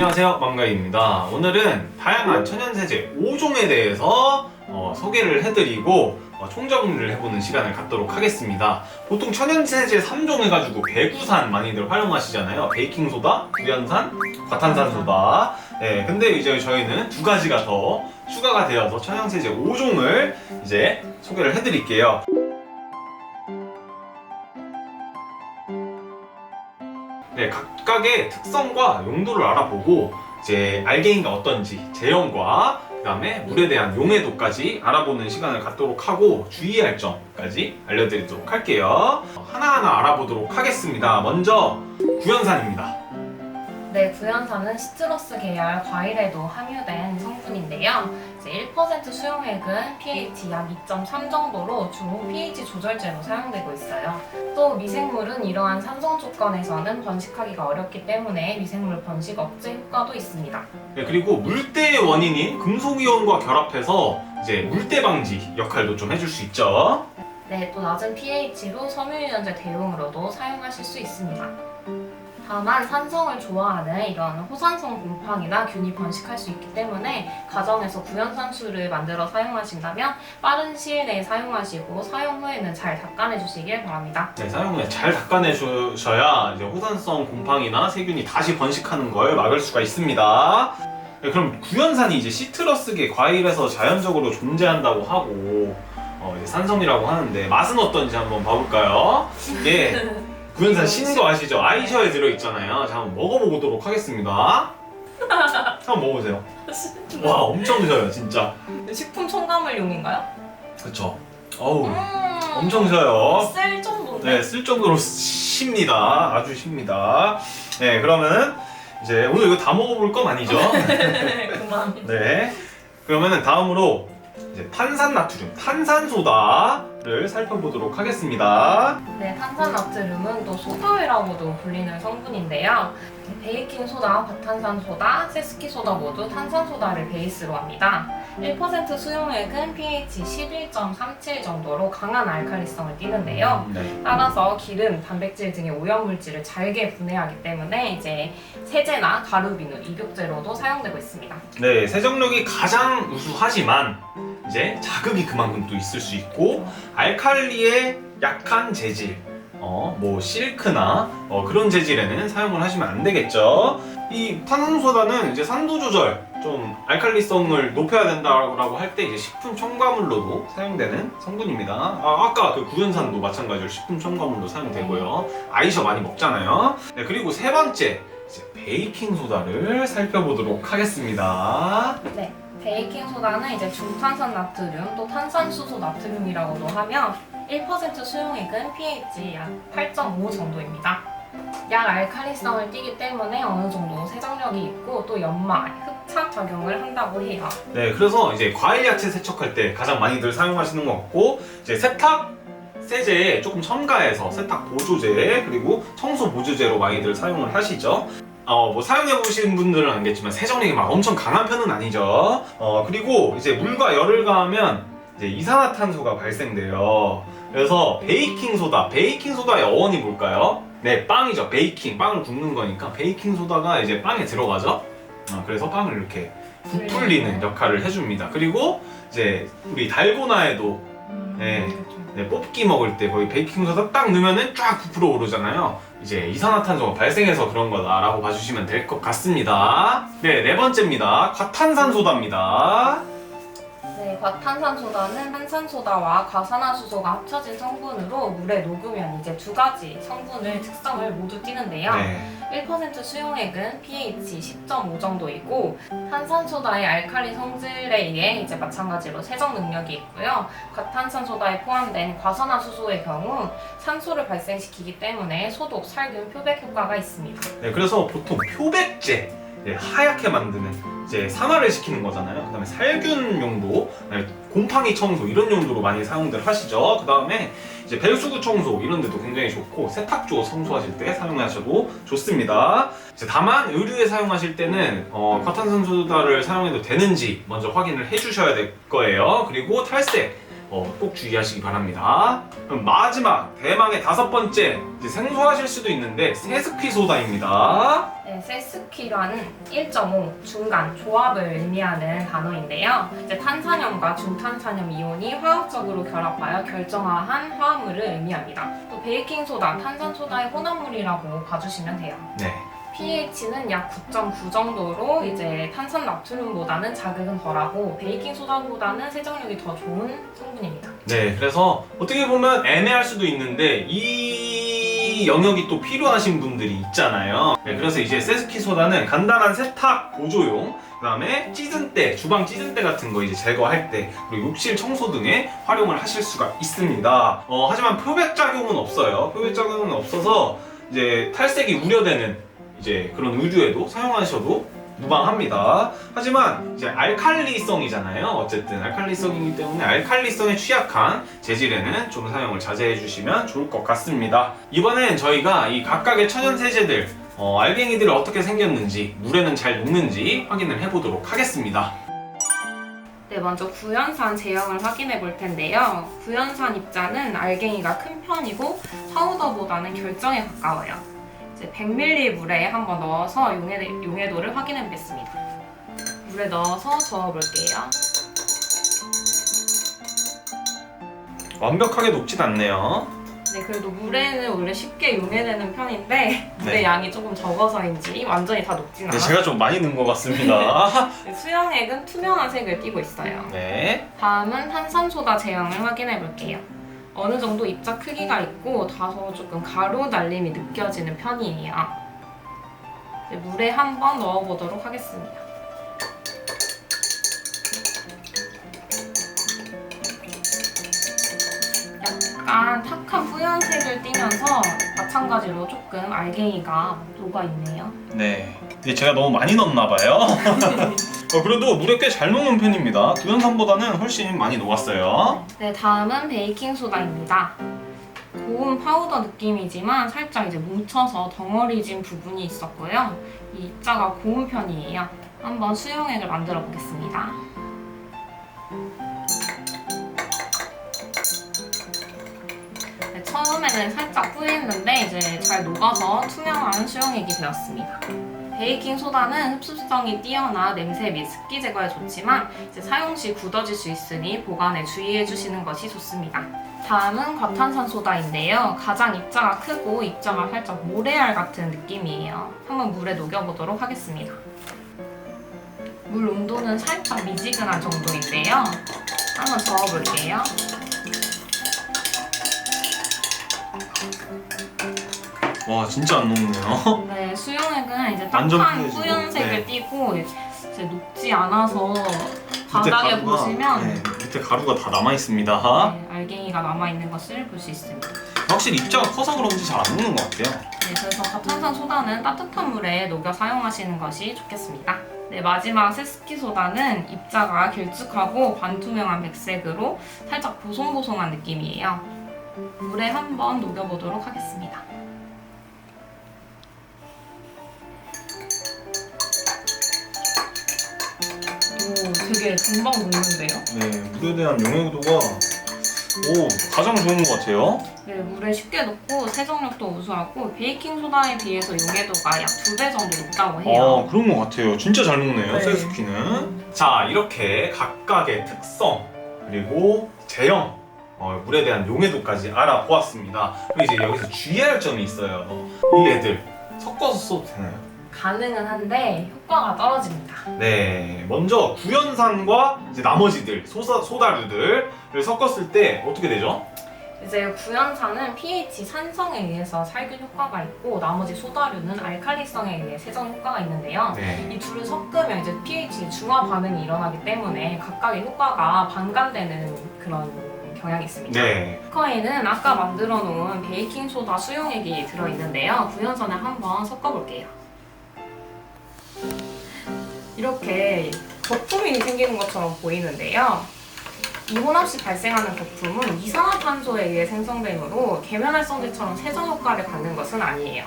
안녕하세요. 망가입니다. 오늘은 다양한 천연세제 5종에 대해서 어, 소개를 해드리고 어, 총정리를 해보는 시간을 갖도록 하겠습니다. 보통 천연세제 3종 해가지고 배구산 많이들 활용하시잖아요. 베이킹소다, 구연산, 과탄산소다. 네, 근데 이제 저희는 두 가지가 더 추가가 되어서 천연세제 5종을 이제 소개를 해드릴게요 네, 각각의 특성과 용도를 알아보고 이제 알게인가 어떤지 제형과 그다음에 물에 대한 용해도까지 알아보는 시간을 갖도록 하고 주의할 점까지 알려드리도록 할게요. 하나하나 알아보도록 하겠습니다. 먼저 구연산입니다. 네, 구연산은 시트러스 계열 과일에도 함유된 성분인데요. 이제 1% 수용액은 pH 약 2.3 정도로 주로 pH 조절제로 사용되고 있어요. 또 미생물은 이러한 산성 조건에서는 번식하기가 어렵기 때문에 미생물 번식 억제 효과도 있습니다. 네, 그리고 물때의 원인인 금속이온과 결합해서 이제 물때 방지 역할도 좀 해줄 수 있죠. 네, 또 낮은 pH로 섬유유연제 대용으로도 사용하실 수 있습니다. 다만 산성을 좋아하는 이런 호산성 곰팡이나 균이 번식할 수 있기 때문에 가정에서 구연산수를 만들어 사용하신다면 빠른 시일 내에 사용하시고 사용 후에는 잘 닦아내 주시길 바랍니다. 네, 사용 후에 잘 닦아내 주셔야 이제 호산성 곰팡이나 세균이 다시 번식하는 걸 막을 수가 있습니다. 네, 그럼 구연산이 이제 시트러스계 과일에서 자연적으로 존재한다고 하고 어, 이제 산성이라고 하는데 맛은 어떤지 한번 봐볼까요? 이게 구연산 신거 아시죠? 아이셔에 들어있잖아요. 자, 한번 먹어보도록 하겠습니다. 한번 먹어보세요. 와, 엄청 셔요, 진짜. 식품 첨가물용인가요? 그쵸? 어우, 음, 엄청 셔요. 쓸 정도인데. 네, 쓸 정도로 쉽니다. 아주 쉽니다. 네, 그러면 이제 오늘 이거 다 먹어볼 건 아니죠? 그만. 네. 그러면은 다음으로 이제 탄산 나트륨, 탄산소다 를 살펴보도록 하겠습니다. 네, 탄산나트륨은 또 소다외라고도 불리는 성분인데요. 베이킹 소다, 과탄산 소다, 세스키 소다 모두 탄산 소다를 베이스로 합니다. 1% 수용액은 pH 11.37 정도로 강한 알칼리성을 띠는데요. 네. 따라서 기름, 단백질 등의 오염 물질을 잘게 분해하기 때문에 이제 세제나 가루 비누, 입욕제로도 사용되고 있습니다. 네, 세정력이 가장 우수하지만 이제 자극이 그만큼 또 있을 수 있고 알칼리의 약한 재질, 어, 뭐 실크나 어, 그런 재질에는 사용을 하시면 안 되겠죠. 이 탄산소다는 이제 산도 조절, 좀 알칼리성을 높여야 된다라고 할 때 이제 식품 첨가물로도 사용되는 성분입니다. 아, 아까 그 구연산도 마찬가지로 식품 첨가물로 사용되고요. 아이셔 많이 먹잖아요. 네, 그리고 세 번째 이제 베이킹 소다를 살펴보도록 하겠습니다. 네. 베이킹 소다는 이제 중탄산 나트륨 또 탄산수소 나트륨이라고도 하며 1% 수용액은 pH 약 8.5 정도입니다. 약 알칼리성을 띠기 때문에 어느 정도 세정력이 있고 또 연마, 흡착 작용을 한다고 해요. 네, 그래서 이제 과일 야채 세척할 때 가장 많이들 사용하시는 것 같고 이제 세탁 세제에 조금 첨가해서 세탁 보조제 그리고 청소 보조제로 많이들 사용을 하시죠. 어, 뭐 사용해 보신 분들은 알겠지만 세정력이 막 엄청 강한 편은 아니죠. 어, 그리고 이제 물과 열을 가하면 이제 이산화탄소가 발생돼요. 그래서 베이킹 소다, 베이킹 소다의 어원이 뭘까요? 네, 빵이죠. 베이킹, 빵을 굽는 거니까 베이킹 소다가 이제 빵에 들어가죠. 어, 그래서 빵을 이렇게 부풀리는 역할을 해줍니다. 그리고 이제 우리 달고나에도 네. 네, 뽑기 먹을 때 거기 베이킹 소다 딱 넣으면은 쫙 부풀어 오르잖아요. 이제 이산화탄소가 발생해서 그런 거다라고 봐주시면 될 것 같습니다. 네, 네 번째입니다. 과탄산소다입니다. 네, 과탄산소다는 탄산소다와 과산화수소가 합쳐진 성분으로 물에 녹으면 이제 두 가지 성분을 특성을 모두 띠는데요. 네. 1% 수용액은 pH 10.5 정도이고 탄산소다의 알칼리 성질에 의해 이제 마찬가지로 세정 능력이 있고요. 과탄산소다에 포함된 과산화수소의 경우 산소를 발생시키기 때문에 소독, 살균, 표백 효과가 있습니다. 네, 그래서 보통 표백제 네, 하얗게 만드는 이제 산화를 시키는 거잖아요. 그다음에 살균 용도, 곰팡이 청소 이런 용도로 많이 사용들 하시죠. 그다음에 이제 배수구 청소 이런 데도 굉장히 좋고 세탁조 청소하실 때 사용하셔도 좋습니다. 이제 다만 의류에 사용하실 때는 어, 과탄산소다를 사용해도 되는지 먼저 확인을 해주셔야 될 거예요. 그리고 탈색 어, 꼭 주의하시기 바랍니다. 그럼 마지막 대망의 다섯 번째 이제 생소하실 수도 있는데 세스퀴 소다입니다. 네, 세스퀴라는 1.5 중간 조합을 의미하는 단어인데요. 이제 탄산염과 중탄산염 이온이 화학적으로 결합하여 결정화한 화합물을 의미합니다. 또 베이킹 소다, 탄산 소다의 혼합물이라고 봐주시면 돼요. 네. pH는 약 9.9 정도로 이제 탄산 나트륨보다는 자극은 덜하고 베이킹 소다보다는 세정력이 더 좋은 성분입니다. 네, 그래서 어떻게 보면 애매할 수도 있는데 이 영역이 또 필요하신 분들이 있잖아요. 네, 그래서 이제 세스키 소다는 간단한 세탁 보조용, 그다음에 찌든 때, 주방 찌든 때 같은 거 이제 제거할 때, 그리고 욕실 청소 등에 활용을 하실 수가 있습니다. 어, 하지만 표백 작용은 없어요. 표백 작용은 없어서 이제 탈색이 우려되는 이제 그런 의류에도 사용하셔도 무방합니다. 하지만 이제 알칼리성이잖아요. 어쨌든 알칼리성이기 때문에 알칼리성에 취약한 재질에는 좀 사용을 자제해 주시면 좋을 것 같습니다. 이번엔 저희가 이 각각의 천연 세제들 어, 알갱이들이 어떻게 생겼는지 물에는 잘 녹는지 확인을 해보도록 하겠습니다. 네, 먼저 구연산 제형을 확인해 볼 텐데요. 구연산 입자는 알갱이가 큰 편이고 파우더보다는 결정에 가까워요. 이제 100ml 물에 한번 넣어서 용해, 용해도를 확인해 보겠습니다. 물에 넣어서 저어 볼게요. 완벽하게 녹진 않네요. 네, 그래도 물에는 원래 쉽게 용해되는 편인데 물의 네. 양이 조금 적어서인지 완전히 다 녹진 네, 않아요. 제가 좀 많이 넣은 것 같습니다. 네, 수영액은 투명한 색을 띠고 있어요. 네. 다음은 탄산소다 제형을 확인해 볼게요. 어느 정도 입자 크기가 있고 다소 조금 가루 날림이 느껴지는 편이에요. 물에 한번 넣어보도록 하겠습니다. 약간 탁한 뿌연색을 띠면서 마찬가지로 조금 알갱이가 녹아있네요. 네. 이게 제가 너무 많이 넣었나 봐요. 어, 그래도 물에 꽤 잘 녹는 편입니다. 구연산보다는 훨씬 많이 녹았어요. 네, 다음은 베이킹 소다입니다. 고운 파우더 느낌이지만 살짝 이제 뭉쳐서 덩어리진 부분이 있었고요. 이 입자가 고운 편이에요. 한번 수영액을 만들어 보겠습니다. 네, 처음에는 살짝 뿌리는데 이제 잘 녹아서 투명한 수영액이 되었습니다. 베이킹 소다는 흡수성이 뛰어나 냄새 및 습기 제거에 좋지만 이제 사용 시 굳어질 수 있으니 보관에 주의해 주시는 것이 좋습니다. 다음은 과탄산 소다인데요. 가장 입자가 크고 입자가 살짝 모래알 같은 느낌이에요. 한번 물에 녹여보도록 하겠습니다. 물 온도는 살짝 미지근한 정도인데요. 한번 저어볼게요. 와, 진짜 안 녹네요. 네, 수영액은 이제 완전 딱한 뿌얘지고, 뿌연색을 네. 띠고 이제 녹지 않아서 바닥에 가루가- 보시면 네, 밑에 가루가 다 남아 있습니다. 네, 알갱이가 남아 있는 것을 볼 수 있습니다. 확실히 입자가 커서 그런지 잘 안 녹는 것 같아요. 네, 그래서 과탄산 소다는 따뜻한 물에 녹여 사용하시는 것이 좋겠습니다. 네, 마지막 세스키 소다는 입자가 길쭉하고 반투명한 백색으로 살짝 보송보송한 느낌이에요. 물에 한번 녹여보도록 하겠습니다. 되게 금방 녹는데요? 네, 물에 대한 용해도가 오 가장 좋은 것 같아요. 네, 물에 쉽게 녹고 세정력도 우수하고 베이킹 소다에 비해서 용해도가 약 두 배 정도 높다고 해요. 어 그런 것 같아요. 진짜 잘 녹네요. 네. 세스키는. 자 이렇게 각각의 특성 그리고 제형 어, 물에 대한 용해도까지 알아보았습니다. 그리고 이제 여기서 주의할 점이 있어요. 이 애들 섞어서 써도 되나요? 가능은 한데 효과가 떨어집니다. 네, 먼저 구연산과 이제 나머지들 소사, 소다류들을 섞었을 때 어떻게 되죠? 이제 구연산은 pH 산성에 의해서 살균 효과가 있고 나머지 소다류는 알칼리성에 의해 세정 효과가 있는데요. 네. 이 둘을 섞으면 이제 pH 중화 반응이 일어나기 때문에 각각의 효과가 반감되는 그런 경향이 있습니다. 네. 스커에는 아까 만들어 놓은 베이킹 소다 수용액이 들어 있는데요. 구연산을 한번 섞어 볼게요. 이렇게 거품이 생기는 것처럼 보이는데요. 이 혼합시 발생하는 거품은 이산화탄소에 의해 생성되므로 계면활성제처럼 세정 효과를 갖는 것은 아니에요.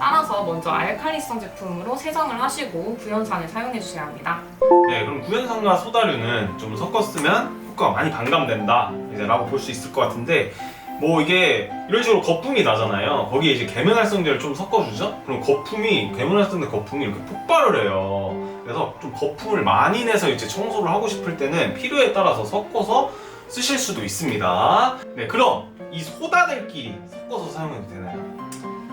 따라서 먼저 알칼리성 제품으로 세정을 하시고 구연산을 사용해 주셔야 합니다. 네, 그럼 구연산과 소다류는 좀 섞어 쓰면 효과가 많이 반감된다 이제 라고 볼 수 있을 것 같은데 뭐 이게 이런 식으로 거품이 나잖아요. 거기에 이제 계면활성제를 좀 섞어주죠. 그럼 거품이 계면활성제 거품이 이렇게 폭발을 해요. 그래서 좀 거품을 많이 내서 이제 청소를 하고 싶을 때는 필요에 따라서 섞어서 쓰실 수도 있습니다. 네, 그럼 이 소다들끼리 섞어서 사용해도 되나요?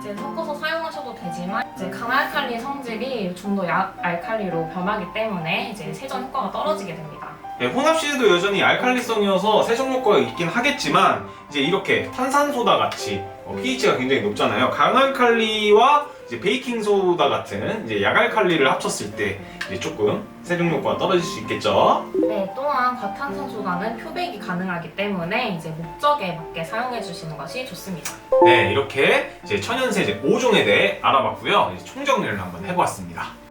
이제 섞어서 사용하셔도 되지만 이제 강알칼리 성질이 좀 더 약알칼리로 변하기 때문에 이제 세정 효과가 떨어지게 됩니다. 네, 혼합시드도 여전히 알칼리성이어서 세정 효과가 있긴 하겠지만 이제 이렇게 탄산소다 같이 어, pH가 굉장히 높잖아요. 강알칼리와 이제 베이킹 소다 같은 이제 약알칼리를 합쳤을 때 이제 조금 세정 효과가 떨어질 수 있겠죠. 네, 또한 과탄산소다는 표백이 가능하기 때문에 이제 목적에 맞게 사용해 주시는 것이 좋습니다. 네, 이렇게 이제 천연세제 5종에 대해 알아봤고요. 이제 총정리를 한번 해보았습니다.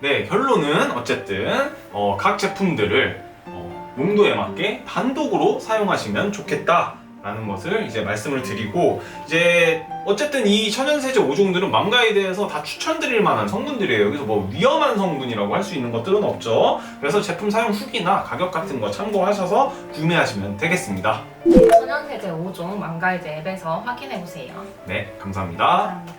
네, 결론은 어쨌든 어, 각 제품들을 어, 농도에 맞게 단독으로 사용하시면 좋겠다 라는 것을 이제 말씀을 드리고 이제 어쨌든 이 천연세제 5종들은 망가에 대해서 다 추천드릴 만한 성분들이에요. 여기서 뭐 위험한 성분이라고 할 수 있는 것들은 없죠. 그래서 제품 사용 후기나 가격 같은 거 참고하셔서 구매하시면 되겠습니다. 천연세제 5종 망가이제 앱에서 확인해 보세요. 네, 감사합니다. 감사합니다.